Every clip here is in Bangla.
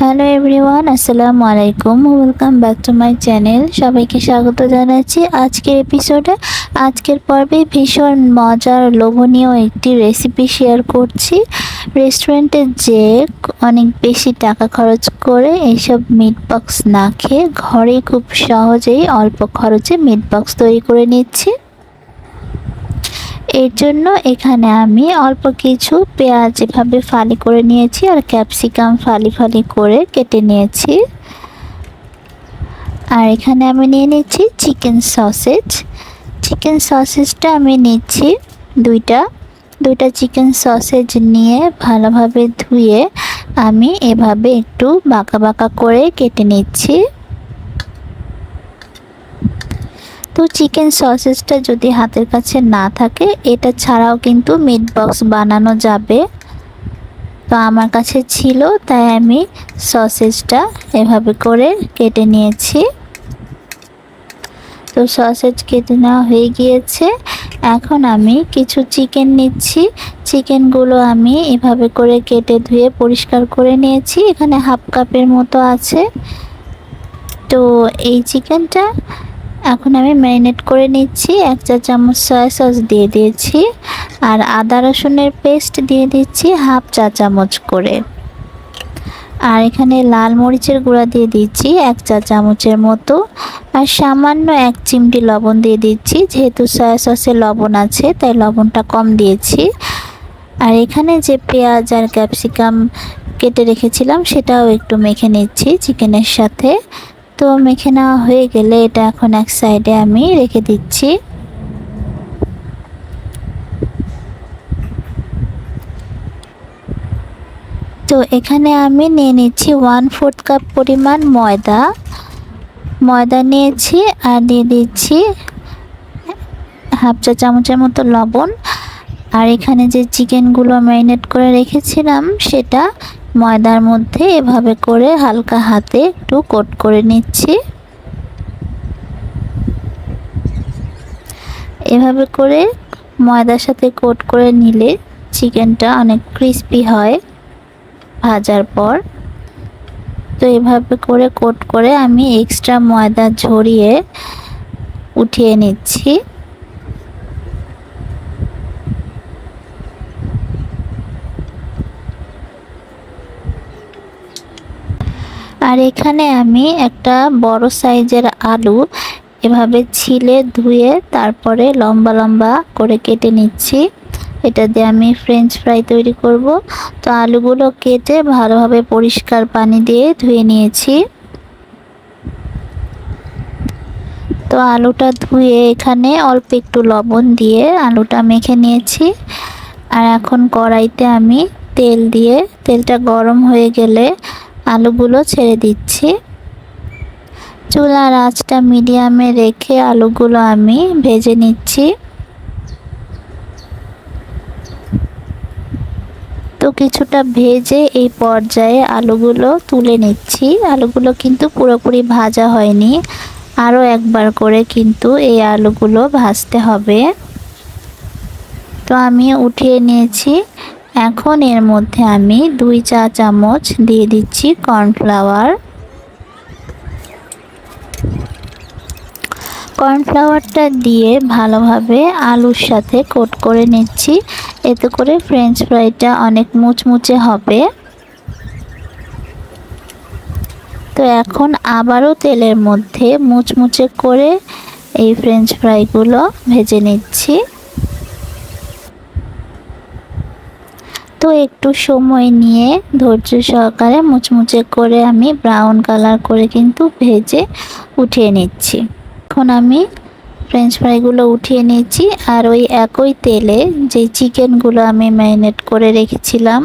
হ্যালো এভরিওয়ান আসসালামু আলাইকুম welcome back to my channel সবাইকে স্বাগত জানাচ্ছি আজকের এপিসোডে আজকের পর্বে ভীষণ মজার, লোভনীয় একটি রেসিপি শেয়ার করছি। রেস্টুরেন্টে যে অনেক বেশি টাকা খরচ করে এইসব মিট বক্স না খেয়ে ঘরে খুব সহজেই অল্প খরচে মিট বক্স তৈরি করে নিচ্ছি। এর জন্য এখানে আমি অল্প কিছু পেঁয়াজ এভাবে ফালি করে নিয়েছি আর ক্যাপসিকাম ফালি ফালি করে কেটে নিয়েছি। আর এখানে আমি নিয়ে নিচ্ছি চিকেন সসেজ। চিকেন সসেজটা আমি নিচ্ছি দুইটা। দুইটা চিকেন সসেজ নিয়ে ভালোভাবে ধুয়ে আমি এভাবে একটু বাঁকা বাঁকা করে কেটে নিচ্ছি। তো চিকেন সসেসটা যদি হাতের কাছে না থাকে, এটা ছাড়াও কিন্তু মিট বক্স বানানো যাবে। তো আমার কাছে ছিল, তাই আমি সসেজটা এভাবে করে কেটে নিয়েছি। তো সসেজ কেটে নেওয়া হয়ে গিয়েছে। এখন আমি কিছু চিকেন নিচ্ছি। চিকেনগুলো আমি এভাবে করে কেটে ধুয়ে পরিষ্কার করে নিয়েছি। এখানে হাফ কাপের মতো আছে। তো এই চিকেনটা এখন আমি ম্যারিনেট করে নিচ্ছি, এক চা চামচ সয়া সস দিয়ে দিয়েছি আর আদা রসুনের পেস্ট দিয়ে দিচ্ছি হাফ চা চামচ করে। আর এখানে লাল মরিচের গুঁড়া দিয়ে দিচ্ছি এক চা চামচের মতো আর সামান্য এক চিমটি লবণ দিয়ে দিচ্ছি, যেহেতু সয়া সসে লবণ আছে, তাই লবণটা কম দিয়েছি। আর এখানে যে পেঁয়াজ আর ক্যাপসিকাম কেটে রেখেছিলাম, সেটাও একটু মেখে নিচ্ছি চিকেনের সাথে। তো মেখে নেওয়া হয়ে গেলে এটা এখন এক সাইডে আমি রেখে দিচ্ছি। তো এখানে আমি নিয়ে নিচ্ছি ওয়ান ফোর্থ কাপ পরিমাণ ময়দা। ময়দা নিয়েছি আর দিয়ে দিচ্ছি হাফ চা চামচের মতো লবণ। আর এখানে যে চিকেনগুলো ম্যারিনেট করে রেখেছিলাম, সেটা ময়দার মধ্যে এভাবে করে হালকা হাতে একটু কোট করে নিচ্ছি। এভাবে করে ময়দার সাথে কোট করে নিলে চিকেনটা অনেক ক্রিস্পি হয় ভাজার পর। তো এভাবে করে কোট করে আমি এক্সট্রা ময়দা ঝরিয়ে উঠিয়ে নিচ্ছি। আর এখানে আমি একটা বড় সাইজের আলু এভাবে ছিলে ধুয়ে তারপরে লম্বা লম্বা করে কেটে নিচ্ছি। এটা দিয়ে আমি ফ্রেঞ্চ ফ্রাই তৈরি করব। তো আলুগুলো কেটে ভালোভাবে পরিষ্কার পানি দিয়ে ধুয়ে নিয়েছি। তো আলুটা ধুয়ে এখানে অল্প একটু লবণ দিয়ে আলুটা মেখে নিয়েছি। আর এখন কড়াইতে আমি তেল দিয়ে, তেলটা গরম হয়ে গেলে আলুগুলো ছেড়ে দিচ্ছি। চুলার আঁচটা মিডিয়ামে রেখে আলুগুলো আমি ভেজে নিচ্ছি। তো কিছুটা ভেজে এই পর্যায়ে আলুগুলো তুলে নিচ্ছি। আলুগুলো কিন্তু পুরোপুরি ভাজা হয়নি। আরও একবার করে কিন্তু এই আলুগুলো ভাজতে হবে। তো আমি উঠিয়ে নিয়েছি। এখন এর মধ্যে আমি দুই চা চামচ দিয়ে দিচ্ছি কর্নফ্লাওয়ার। কর্নফ্লাওয়ারটা দিয়ে ভালোভাবে আলুর সাথে কোট করে নিচ্ছি। এতে করে ফ্রেঞ্চ ফ্রাইটা অনেক মুচমুচে হবে। তো এখন আবারও তেলের মধ্যে মুচমুচে করে এই ফ্রেঞ্চ ফ্রাইগুলো ভেজে নিচ্ছি। তো একটু সময় নিয়ে ধৈর্য সহকারে মুচমুচে করে আমি ব্রাউন কালার করে কিন্তু ভেজে উঠিয়ে নিচ্ছি। এখন আমি ফ্রেঞ্চ ফ্রাইগুলো উঠিয়ে নিচ্ছি আর ওই একই তেলে যে চিকেনগুলো আমি ম্যারিনেট করে রেখেছিলাম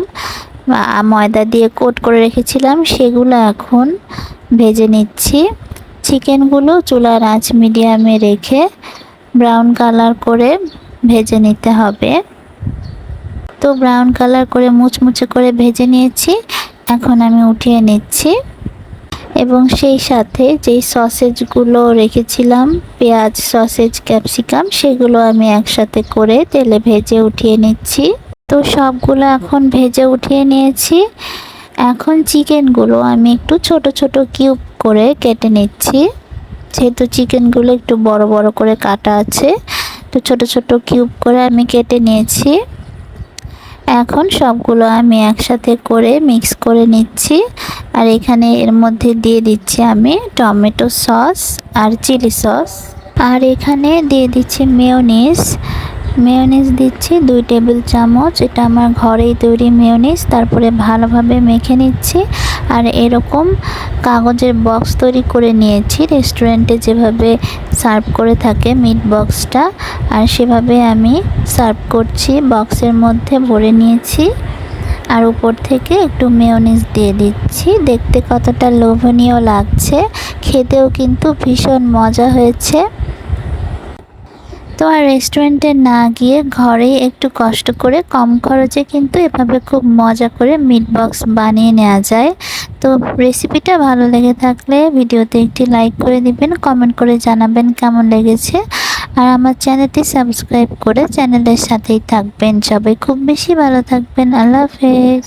ময়দা দিয়ে কোট করে রেখেছিলাম সেগুলো এখন ভেজে নিচ্ছি। চিকেনগুলো চুলার আঁচ মিডিয়ামে রেখে ব্রাউন কালার করে ভেজে নিতে হবে। তো ব্রাউন কালার করে মুচমুচে করে ভেজে নিয়েছি। এখন আমি উঠিয়ে নিচ্ছি। এবং সেই সাথে যেই সসেজগুলো রেখেছিলাম, পেঁয়াজ সসেজ ক্যাপসিকাম সেগুলো আমি একসাথে করে তেলে ভেজে উঠিয়ে নিচ্ছি। তো সবগুলো এখন ভেজে উঠিয়ে নিয়েছি। এখন চিকেনগুলো আমি একটু ছোট ছোট কিউব করে কেটে নিচ্ছি। যেহেতু চিকেনগুলো একটু বড় বড় করে কাটা আছে, তো ছোট ছোট কিউব করে আমি কেটে নিয়েছি। এখন সবগুলো আমি একসাথে করে মিক্স করে নিচ্ছি। আর এখানে এর মধ্যে দিয়ে দিচ্ছি আমি টমেটো সস আর চিলি সস। আর এখানে দিয়ে দিচ্ছি মেয়োনিস মেয়োনিজ দিচ্ছি দুই টেবিল চামচ। এটা আমার ঘরেই তৈরি মেয়োনিজ। তারপরে ভালোভাবে মেখে নিচ্ছি। আর এরকম কাগজের বক্স তৈরি করে নিয়েছি। রেস্টুরেন্টে যেভাবে সার্ভ করে থাকে মিট বক্সটা আর সেভাবে আমি সার্ভ করছি। বক্সের মধ্যে ভরে নিয়েছি, আর উপর থেকে একটু মেয়োনিজ দিয়ে দিচ্ছি। দেখতে কতটা লোভনীয় লাগছে। খেতেও কিন্তু ভীষণ মজা হয়েছে। তো আর রেস্টুরেন্টে না গিয়ে ঘরেই একটু কষ্ট করে কম খরচে কিন্তু এভাবে খুব মজা করে মিট বক্স বানিয়ে নেওয়া যায়। তো রেসিপিটা ভালো লেগে থাকলে ভিডিওতে একটি লাইক করে দিবেন কমেন্ট করে জানাবেন কেমন লেগেছে। আর আমার চ্যানেলটি সাবস্ক্রাইব করে চ্যানেলের সাথেই থাকবেন সবাই। খুব বেশি ভালো থাকবেন। আল্লাহ হাফেজ।